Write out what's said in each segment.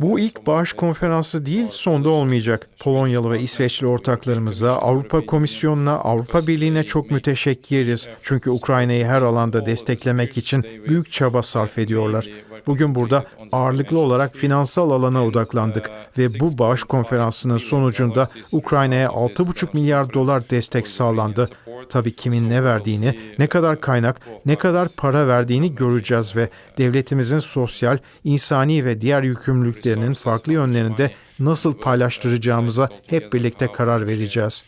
Bu ilk bağış konferansı değil, sonda olmayacak. Polonyalı ve İsveçli ortaklarımıza, Avrupa Komisyonu'na, Avrupa Birliği'ne çok müteşekkiriz. Çünkü Ukrayna'yı her alanda desteklemek için büyük çaba sarf ediyorlar. Bugün burada ağırlıklı olarak finansal alana odaklandık ve bu bağış konferansının sonucunda Ukrayna'ya 6,5 milyar dolar destek sağlandı. Tabii kimin ne verdiğini, ne kadar kaynak, ne kadar para verdiğini göreceğiz ve devletimizin sosyal, insani ve diğer yükümlülüklerinin farklı yönlerinde nasıl paylaştıracağımıza hep birlikte karar vereceğiz.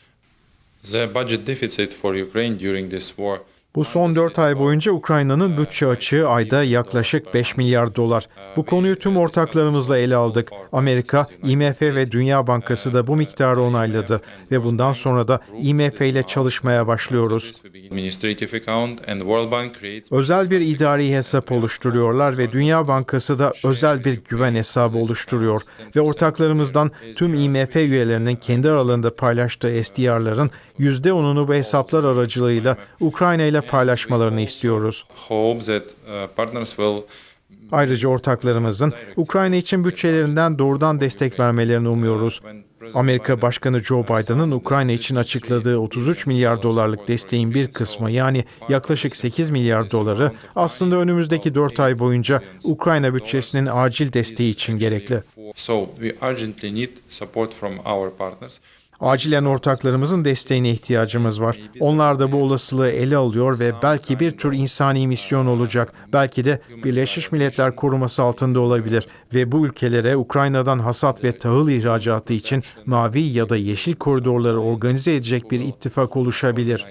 The budget deficit for Ukraine during this war Bu son 4 ay boyunca Ukrayna'nın bütçe açığı ayda yaklaşık 5 milyar dolar. Bu konuyu tüm ortaklarımızla ele aldık. Amerika, IMF ve Dünya Bankası da bu miktarı onayladı ve bundan sonra da IMF ile çalışmaya başlıyoruz. Özel bir idari hesap oluşturuyorlar ve Dünya Bankası da özel bir güven hesabı oluşturuyor ve ortaklarımızdan tüm IMF üyelerinin kendi aralarında paylaştığı SDR'ların %10'unu bu hesaplar aracılığıyla Ukrayna ile paylaşmalarını istiyoruz. Ayrıca ortaklarımızın Ukrayna için bütçelerinden doğrudan destek vermelerini umuyoruz. Amerika Başkanı Joe Biden'ın Ukrayna için açıkladığı 33 milyar dolarlık desteğin bir kısmı yani yaklaşık 8 milyar doları aslında önümüzdeki 4 ay boyunca Ukrayna bütçesinin acil desteği için gerekli. Acilen ortaklarımızın desteğine ihtiyacımız var. Onlar da bu olasılığı ele alıyor ve belki bir tür insani misyon olacak. Belki de Birleşmiş Milletler koruması altında olabilir ve bu ülkelere Ukrayna'dan hasat ve tahıl ihracatı için mavi ya da yeşil koridorları organize edecek bir ittifak oluşabilir.